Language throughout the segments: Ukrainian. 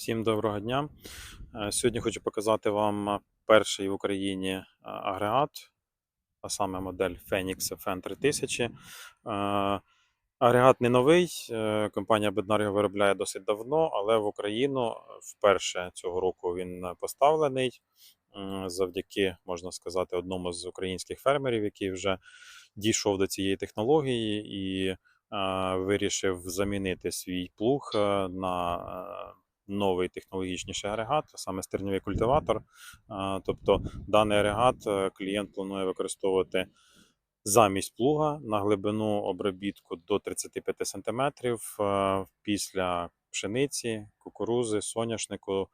Всім доброго дня. Е, Сьогодні хочу показати вам перший в Україні е, агрегат, а саме модель Phoenix FN 3000. Е, Агрегат не новий, е, компанія його виробляє досить давно, але в Україну вперше цього року він поставлений завдяки, можна сказати, одному з українських фермерів, який вже дійшов до цієї технології і вирішив замінити свій плуг на новий технологічніший агрегат, саме стерньовий культиватор. Тобто даний агрегат е, клієнт планує використовувати замість плуга на глибину обробітку до 35 см після пшениці, кукурузи, соняшнику.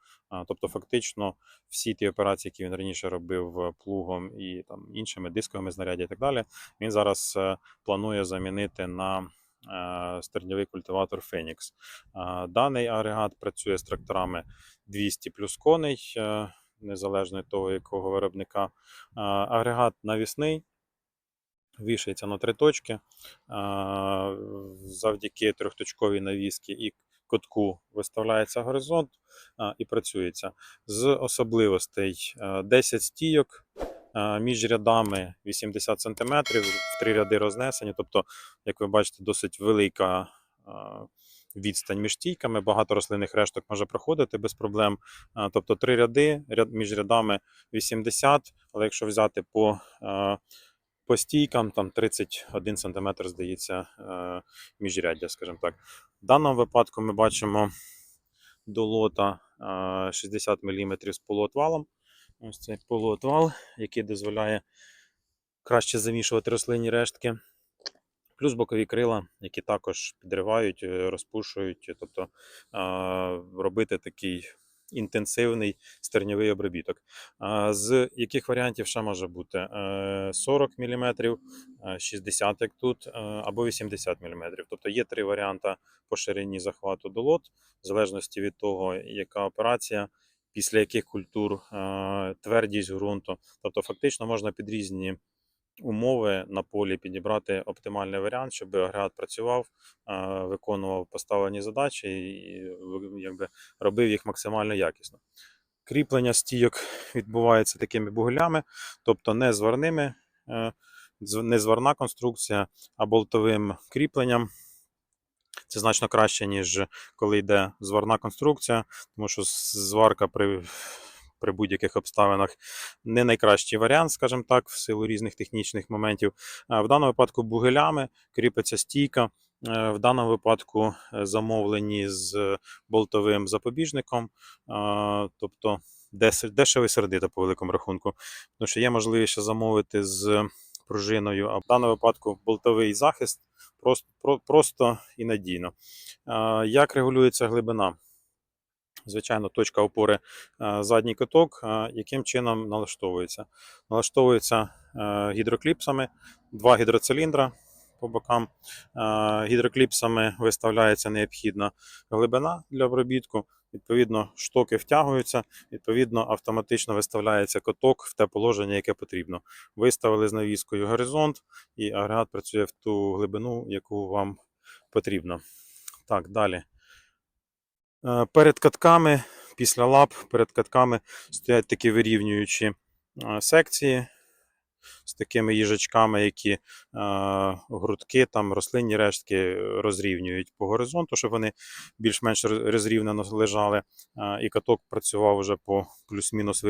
Тобто, фактично, всі ті операції, які він раніше робив е, плугом і там іншими дисковими знаряддя і так далі, він зараз е, планує замінити на е, стерньовий культиватор Phoenix. Даний агрегат працює з тракторами 200 плюс коней, е, незалежно від того, якого виробника. Агрегат навісний, вішається на три точки. Завдяки трьохточковій навіски і кутку виставляється горизонт і працюється. З особливостей е, 10 стійок. Е, Між рядами 80 см, в три ряди рознесені. Тобто, як ви бачите, досить велика е, відстань між стійками, багато рослинних решток може проходити без проблем. Тобто три ряди, ряд між рядами 80, але якщо взяти по, е, по стійкам, там 31 см, здається, е, міжряддя, скажімо так. В даному випадку ми бачимо до лота е, 60 мм з полуотвалом. Ось цей полуотвал, який дозволяє краще замішувати рослинні рештки. Плюс бокові крила, які також підривають, е, розпушують, тобто робити такий інтенсивний стерньовий обробіток. З яких варіантів ще може бути? Е, 40 мм, 60 як тут, е, або 80 мм. Тобто є три варіанти по ширині захвату долот, в залежності від того, яка операція, після яких культур, е, твердість ґрунту. Тобто, фактично можна під різні умови на полі підібрати оптимальний варіант, щоб агрегат працював, е, виконував поставлені задачі і якби робив їх максимально якісно. Кріплення стійок відбувається такими бугелями, тобто не зварними, е, не зварна конструкція, а болтовим кріпленням. Це значно краще, ніж коли йде зварна конструкція, тому що зварка при, при будь-яких обставинах не найкращий варіант, скажімо так, в силу різних технічних моментів. В даному випадку бугелями кріпиться стійка. Е, В даному випадку е, замовлені з болтовим запобіжником, тобто дешево і сердито по великому рахунку. Тому що є можливість замовити з пружиною, а в даному випадку болтовий захист просто, про- просто і надійно. Як регулюється глибина? Звичайно, точка опори задній куток, е, яким чином налаштовується? Налаштовується е, гідрокліпсами, два гідроциліндра по бокам. Гідрокліпсами виставляється необхідна глибина для обробітку. Відповідно, штоки втягуються, відповідно, автоматично виставляється куток в те положення, яке потрібно. Виставили з навіскою горизонт, і агрегат працює в ту глибину, яку вам потрібно. Так, далі. Е, Перед катками, після лап, перед катками стоять такі вирівнюючі е, секції з такими їжачками, які е, грудки, там рослинні рештки розрівнюють по горизонту, щоб вони більш-менш роз- розрівнено лежали, е, і каток працював вже по плюс-мінус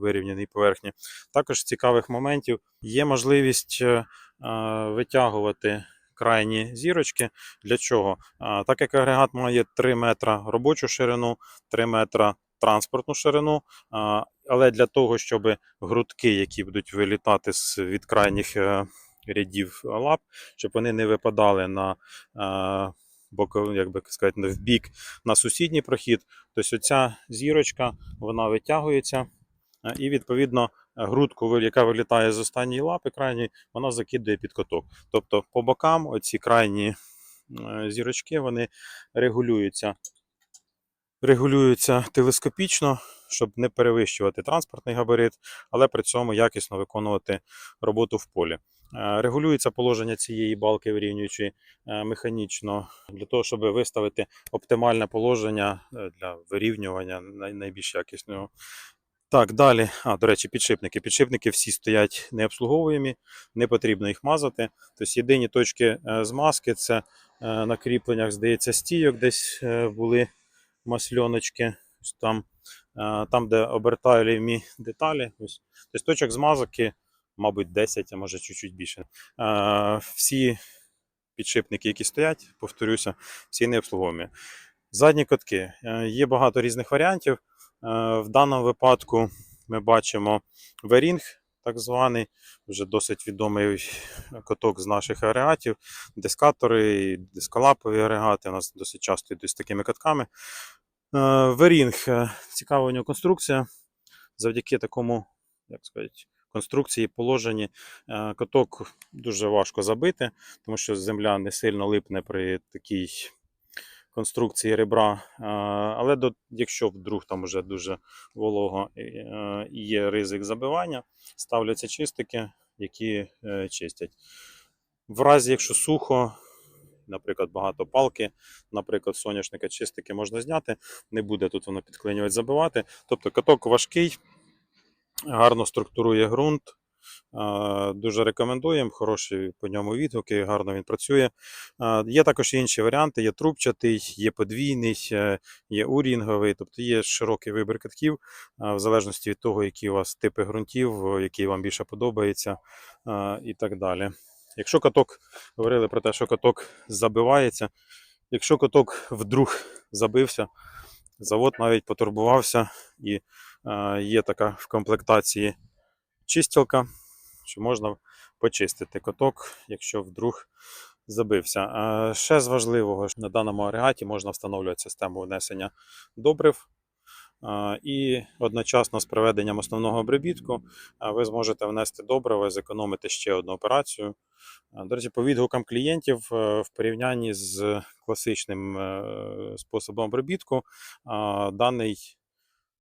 вирівняній поверхні. Також цікавих моментів є можливість е, е, витягувати крайні зірочки. Для чого? А, Так як агрегат має 3 метра робочу ширину, 3 метра транспортну ширину, але для того, щоб грудки, які будуть вилітати з від крайніх е, рядів лап, щоб вони не випадали на е, боковий, як би сказати, в бік на сусідній прохід, тобто оця зірочка вона витягується, е, і відповідно грудку, яка вилітає з останньої лапи крайньої, вона закидує під каток. Тобто по бокам оці крайні зірочки вони регулюються, регулюються телескопічно, щоб не перевищувати транспортний габарит, але при цьому якісно виконувати роботу в полі. Е, Регулюється положення цієї балки вирівнюючи е, механічно для того, щоб виставити оптимальне положення е, для вирівнювання найбільш якісного. Так, далі. А, до речі, підшипники. Підшипники всі стоять необслуговуємі, не потрібно їх мазати. Тобто єдині точки змазки це на кріпленнях, здається, стійок десь були масльоночки. Там, там, де обертайлівні деталі. Ось. Тобто точок змазки, мабуть, 10, а може чуть-чуть більше. Е, Всі підшипники, які стоять, повторюся, всі не обслуговуємі. Задні котки. Е, Є багато різних варіантів. Е, В даному випадку ми бачимо верінг, так званий, вже досить відомий коток з наших агрегатів. Дискатори, дисколапові агрегати. У нас досить часто йдуть з такими котками. Е, Верінг. Цікава у нього конструкція. Завдяки такому, як сказати, конструкції, положенні, е, коток дуже важко забити, тому що земля не сильно липне при такій конструкції ребра. Е, Але до, якщо вдруг там вже дуже волого і е, є ризик забивання, ставляться чистики, які чистять. В разі, якщо сухо, наприклад, багато палки, наприклад, соняшника чистики можна зняти, не буде тут воно підклинювати, забивати. Тобто каток важкий, гарно структурує ґрунт. Дуже рекомендуємо, хороші по ньому відгуки, гарно він працює. Є також інші варіанти: є трубчатий, є подвійний, е, є урінговий, тобто є широкий вибір катків, в залежності від того, які у вас типи ґрунтів, е, який вам більше подобається і так далі. Якщо каток, говорили про те, що каток забивається, якщо каток вдруг забився, завод навіть потурбувався і е, є така в комплектації чистілка, що можна почистити коток, якщо вдруг забився. Е, Ще з важливого, на даному агрегаті можна встановлювати систему внесення добрив. І одночасно з проведенням основного обробітку ви зможете внести добриво і зекономити ще одну операцію. До речі, по відгукам клієнтів е, в порівнянні з класичним е, способом обробітку, даний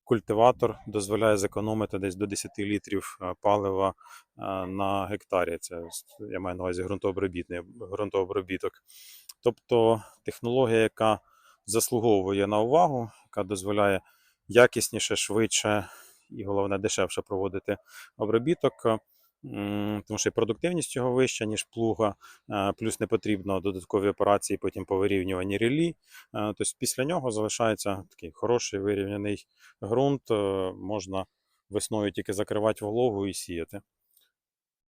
культиватор дозволяє зекономити десь до 10 літрів е, палива на гектарі. Це я маю на увазі ґрунтообробіток. Тобто технологія, яка заслуговує на увагу, яка дозволяє якісніше, швидше і головне дешевше проводити обробіток. Тому що і продуктивність його вища, ніж плуга, е, плюс не потрібно додаткові операції потім по вирівнюванні релі. Е, Тобто після нього залишається такий хороший вирівняний ґрунт, е, можна весною тільки закривати вологу і сіяти.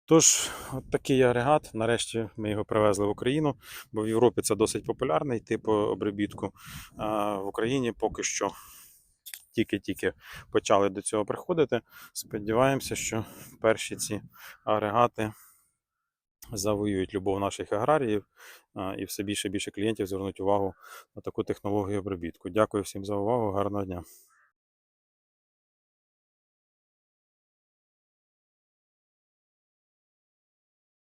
Тож, от такий агрегат. Нарешті ми його привезли в Україну, бо в Європі це досить популярний тип обробітку. В Україні поки що тільки-тільки почали до цього приходити. Сподіваємося, що перші ці агрегати завоюють любов наших аграріїв і все більше і більше клієнтів звернуть увагу на таку технологію обробітку. Дякую всім за увагу, гарного дня.